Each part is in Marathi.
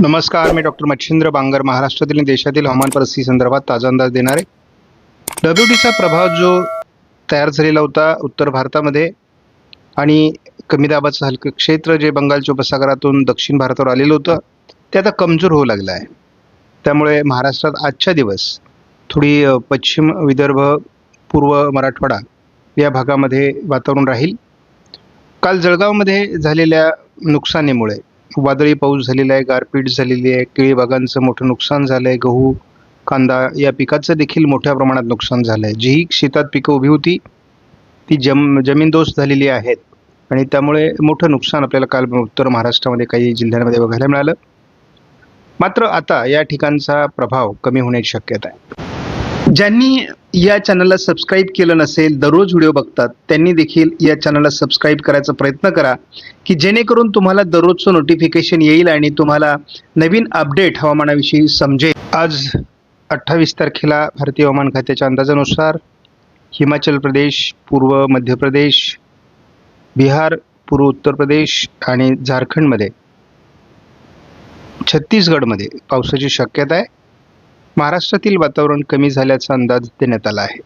नमस्कार मी डॉक्टर मच्छिंद्र बांगर महाराष्ट्रातील आणि देशातील हवामान परिस्थिती संदर्भात ताजा अंदाज देणार. आहे डब्ल्यू प्रभाव जो तयार झालेला होता उत्तर भारतामध्ये आणि कमी दाबाचं हलकं क्षेत्र जे बंगालच्या उपसागरातून दक्षिण भारतावर आलेलं होतं ते आता कमजोर होऊ लागलं आहे. त्यामुळे महाराष्ट्रात आजच्या दिवस थोडी पश्चिम विदर्भ पूर्व मराठवाडा या भागामध्ये वातावरण राहील. काल जळगावमध्ये झालेल्या नुकसानीमुळे वादळी पाऊस झालेला आहे गारपीट झालेली आहे केळी बागांचं मोठं नुकसान झालं आहे गहू कांदा या पिकाचं देखील मोठ्या प्रमाणात नुकसान झालं आहे जी शेतात पिकं उभी होती ती जम जमीनदोस्त झालेली आहेत. आणि त्यामुळे मोठं नुकसान आपल्याला काल उत्तर महाराष्ट्रामध्ये काही जिल्ह्यांमध्ये बघायला मिळालं. मात्र आता या ठिकाणचा प्रभाव कमी होण्याची शक्यता आहे. ज्यांनी या चॅनलला सबस्क्राईब केलं नसेल दररोज व्हिडिओ बघतात त्यांनी देखील या चॅनलला सबस्क्राईब करायचा प्रयत्न करा की जेणेकरून तुम्हाला दररोजचं नोटिफिकेशन येईल आणि तुम्हाला नवीन अपडेट हवामानाविषयी समजेल. आज अठ्ठावीस तारखेला भारतीय हवामान खात्याच्या अंदाजानुसार हिमाचल प्रदेश पूर्व मध्य प्रदेश बिहार पूर्व उत्तर प्रदेश आणि झारखंडमध्ये छत्तीसगडमध्ये पावसाची शक्यता आहे. महाराष्ट्रातील वातावरण कमी झाल्याचा अंदाज देण्यात आला आहे.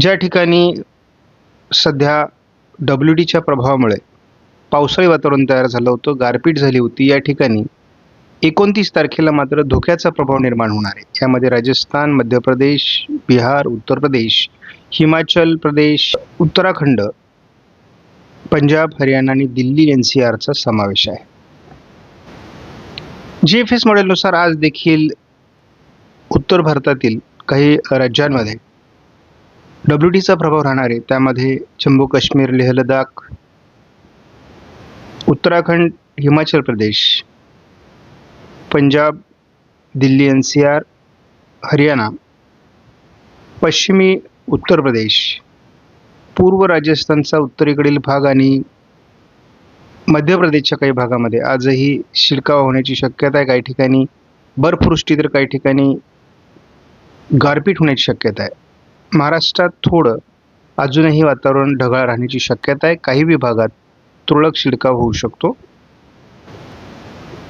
ज्या ठिकाणी सध्या डब्ल्यू डीच्या प्रभावामुळे पावसाळी वातावरण तयार झालं होतं गारपीट झाली होती या ठिकाणी एकोणतीस तारखेला मात्र धोक्याचा प्रभाव निर्माण होणार आहे. यामध्ये राजस्थान मध्य प्रदेश बिहार उत्तर प्रदेश हिमाचल प्रदेश उत्तराखंड पंजाब हरियाणा आणि दिल्ली एन सी आरचा समावेश आहे. जी एफ एस मॉडेलनुसार आज देखील उत्तर भारतातील काही राज्यांमध्ये डब्ल्यू टीचा प्रभाव राहणार आहे त्यामध्ये Jammu Kashmir Leh Ladakh Uttarakhand Himachal Pradesh Punjab Delhi N C R Haryana पश्चिमी उत्तर प्रदेश पूर्व राजस्थानचा उत्तरेकडील भाग आणि मध्य प्रदेशच्या काही भागामध्ये आजही शिडकावा होण्याची शक्यता आहे. काही ठिकाणी बर्फवृष्टी तर काही ठिकाणी गारपीट होण्याची शक्यता आहे. महाराष्ट्रात थोडं अजूनही वातावरण ढगाळ राहण्याची शक्यता आहे. काही विभागात तुरळक शिडकाव होऊ शकतो.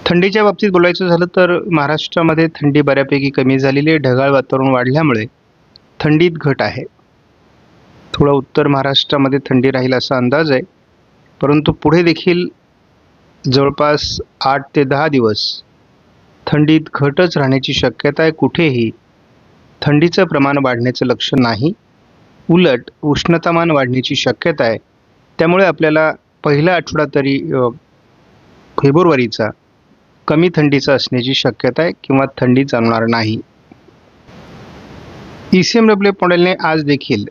थंडीच्या बाबतीत बोलायचं झालं तर महाराष्ट्रामध्ये थंडी बऱ्यापैकी कमी झालेली आहे. ढगाळ वातावरण वाढल्यामुळे थंडीत घट आहे. थोडं उत्तर महाराष्ट्रामध्ये थंडी राहील असा अंदाज आहे. परंतु पुढे देखील जवळपास आठ ते दहा दिवस थंडीत घटच राहण्याची शक्यता आहे. कुठेही थंडीचं प्रमाण वाढण्याचं लक्षण नाही उलट उष्णतामान वाढण्याची शक्यता आहे. त्यामुळे आपल्याला पहिला आठवडा तरी फेब्रुवारीचा कमी थंडीचा असण्याची शक्यता आहे किंवा थंडी जाणणार नाही. ई सी एम डब्ल्यू मॉडेलने आज देखील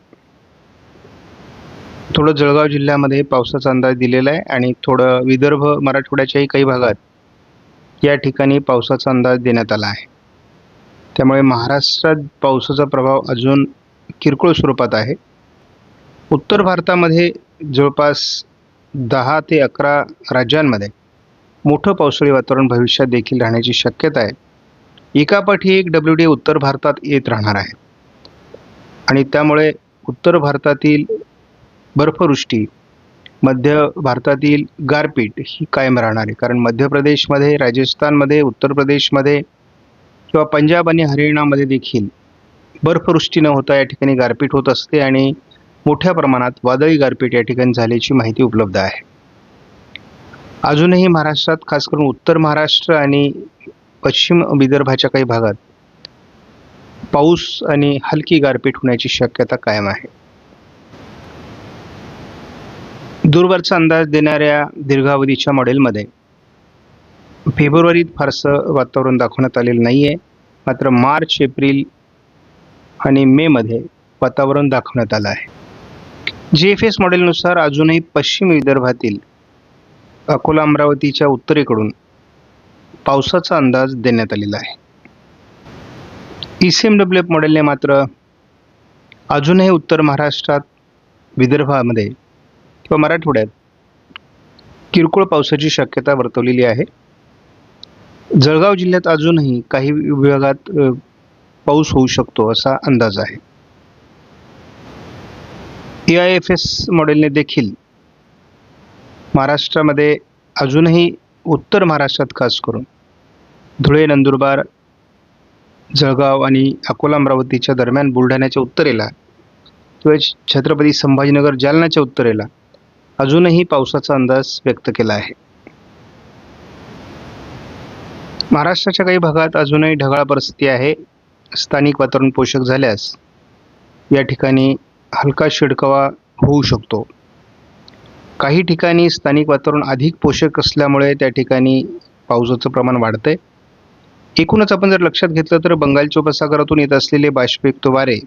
थोडं जळगाव जिल्ह्यामध्ये पावसाचा अंदाज दिलेला आहे आणि थोडं विदर्भ मराठवाड्याच्याही काही भागात या ठिकाणी पावसाचा अंदाज देण्यात आला आहे. त्यामुळे महाराष्ट्रात पावसाचा प्रभाव अजून किरकोळ स्वरूपात आहे. उत्तर भारतामध्ये जवळपास दहा ते अकरा राज्यांमध्ये मोठं पावसाळी वातावरण भविष्यात देखील राहण्याची शक्यता आहे. एकापाठी एक डब्ल्यू डी उत्तर भारतात येत राहणार आहे. आणि त्यामुळे उत्तर भारतातील बर्फवृष्टी मध्य भारतातील गारपीट ही कायम राहणार आहे. कारण मध्य प्रदेशमध्ये राजस्थानमध्ये उत्तर प्रदेशमध्ये किंवा पंजाब आणि हरियाणामध्ये देखील बर्फवृष्टी न होता या ठिकाणी गारपीट होत असते आणि मोठ्या प्रमाणात वादळी गारपीट या ठिकाणी झाल्याची माहिती उपलब्ध आहे. अजूनही महाराष्ट्रात खास करून उत्तर महाराष्ट्र आणि पश्चिम विदर्भाच्या काही भागात पाऊस आणि हलकी गारपीट होण्याची शक्यता कायम आहे. दूरवरचा अंदाज देणाऱ्या दीर्घावधीच्या मॉडेलमध्ये फेब्रुवारीत फारसं वातावरण दाखवण्यात आलेलं नाही आहे मात्र मार्च एप्रिल आणि मेमध्ये वातावरण दाखवण्यात आलं आहे. जी एफ एस मॉडेलनुसार अजूनही पश्चिम विदर्भातील अकोला अमरावतीच्या उत्तरेकडून पावसाचा अंदाज देण्यात आलेला आहे. E C M W F मॉडेलने मात्र अजूनही उत्तर महाराष्ट्रात विदर्भामध्ये किंवा मराठवाड्यात किरकोळ पावसाची शक्यता वर्तवलेली आहे. जळगाव जिल्ह्यात अजूनही काही विभागात पाऊस होऊ शकतो असा अंदाज आहे. ए आय एफ एस मॉडेलने देखील महाराष्ट्रामध्ये अजूनही उत्तर महाराष्ट्रात खास करून धुळे नंदुरबार जळगाव आणि अकोला अमरावतीच्या दरम्यान बुलढाण्याच्या उत्तरेला किंवा छत्रपती संभाजीनगर जालन्याच्या उत्तरेला अजूनही पावसाचा अंदाज व्यक्त केला आहे. महाराष्ट्राच्या काही भागात अजूनही ढगाळ परिस्थिती आहे. स्थानिक वातावरण पोषक झाल्यास या ठिकाणी हलका शिडकावा होऊ शकतो. काही ठिकाणी स्थानिक वातावरण अधिक पोषक असल्यामुळे त्या ठिकाणी पावसाचं प्रमाण वाढतंय. एकूणच आपण जर लक्षात घेतलं तर बंगालच्या उपसागरातून येत असलेले बाष्पयुक्त वारे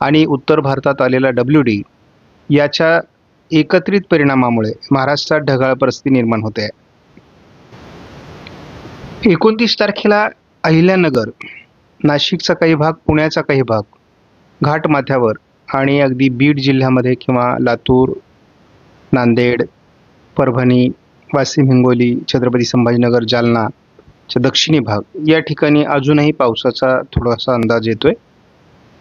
आणि उत्तर भारतात आलेला डब्ल्यू डी याच्या एकत्रित परिणामामुळे महाराष्ट्रात ढगाळ परिस्थिती निर्माण होते. आहे एकोणतीस तारखेला अहिल्यानगर नाशिकचा काही भाग पुण्याचा काही भाग घाटमाथ्यावर आणि अगदी बीड जिल्ह्यामध्ये किंवा लातूर नांदेड परभणी वाशिम हिंगोली छत्रपती संभाजीनगर जालना च्या दक्षिणी भाग या ठिकाणी अजूनही पावसाचा थोडासा अंदाज येतोय.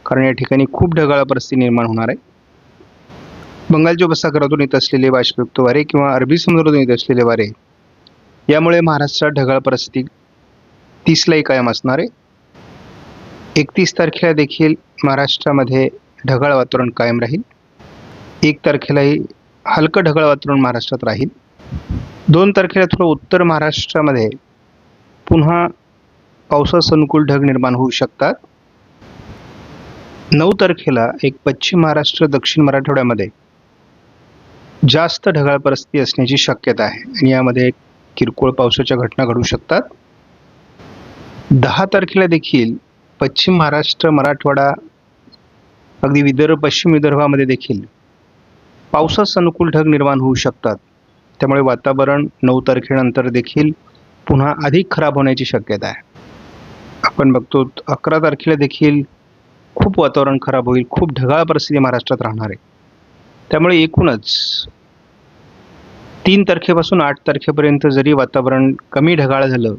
कारण या ठिकाणी खूप ढगाळ परिस्थिती निर्माण होणार आहे. बंगालच्या उपसागरातून येत असलेले वाष्पयुक्त वारे किंवा अरबी समुद्रातून येत असलेले वारे यामुळे महाराष्ट्रात ढगाळ परिस्थिती तीसलाही कायम असणार. आहे एकतीस तारखेला देखील महाराष्ट्रामध्ये ढगाळ वातावरण कायम राहील. एक तारखेलाही हलकं ढगाळ वातावरण महाराष्ट्रात राहील. दोन तारखेला थोडं उत्तर महाराष्ट्रामध्ये पुन्हा पावसास अनुकूल ढग निर्माण होऊ शकतात. नऊ तारखेला एक पश्चिम महाराष्ट्र दक्षिण मराठवाड्यामध्ये जास्त ढगाळ परिस्थिती असण्याची शक्यता आहे. आणि यामध्ये किरकोळ पावसाच्या घटना घडू शकतात. दहा तारखेला देखील पश्चिम महाराष्ट्र मराठवाडा अगदी विदर्भ पश्चिम विदर्भामध्ये देखील पावसास अनुकूल ढग निर्माण होऊ शकतात. त्यामुळे वातावरण नऊ तारखेनंतर देखील पुन्हा अधिक खराब होण्याची शक्यता आहे. आपण बघतो अकरा तारखेला देखील खूप वातावरण खराब होईल खूप ढगाळ परिस्थिती महाराष्ट्रात राहणार आहे. त्यामुळे एकूणच तीन तारखेपासून आठ तारखेपर्यंत जरी वातावरण कमी ढगाळ झालं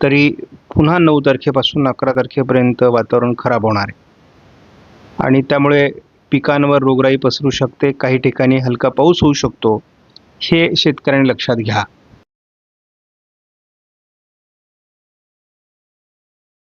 तरी पुन्हा नऊ तारखेपासून अकरा तारखेपर्यंत वातावरण खराब होणार आहे. आणि त्यामुळे पिकांवर रोगराई पसरू शकते काही ठिकाणी हलका पाऊस होऊ शकतो हे शेतकऱ्यांनी लक्षात घ्या.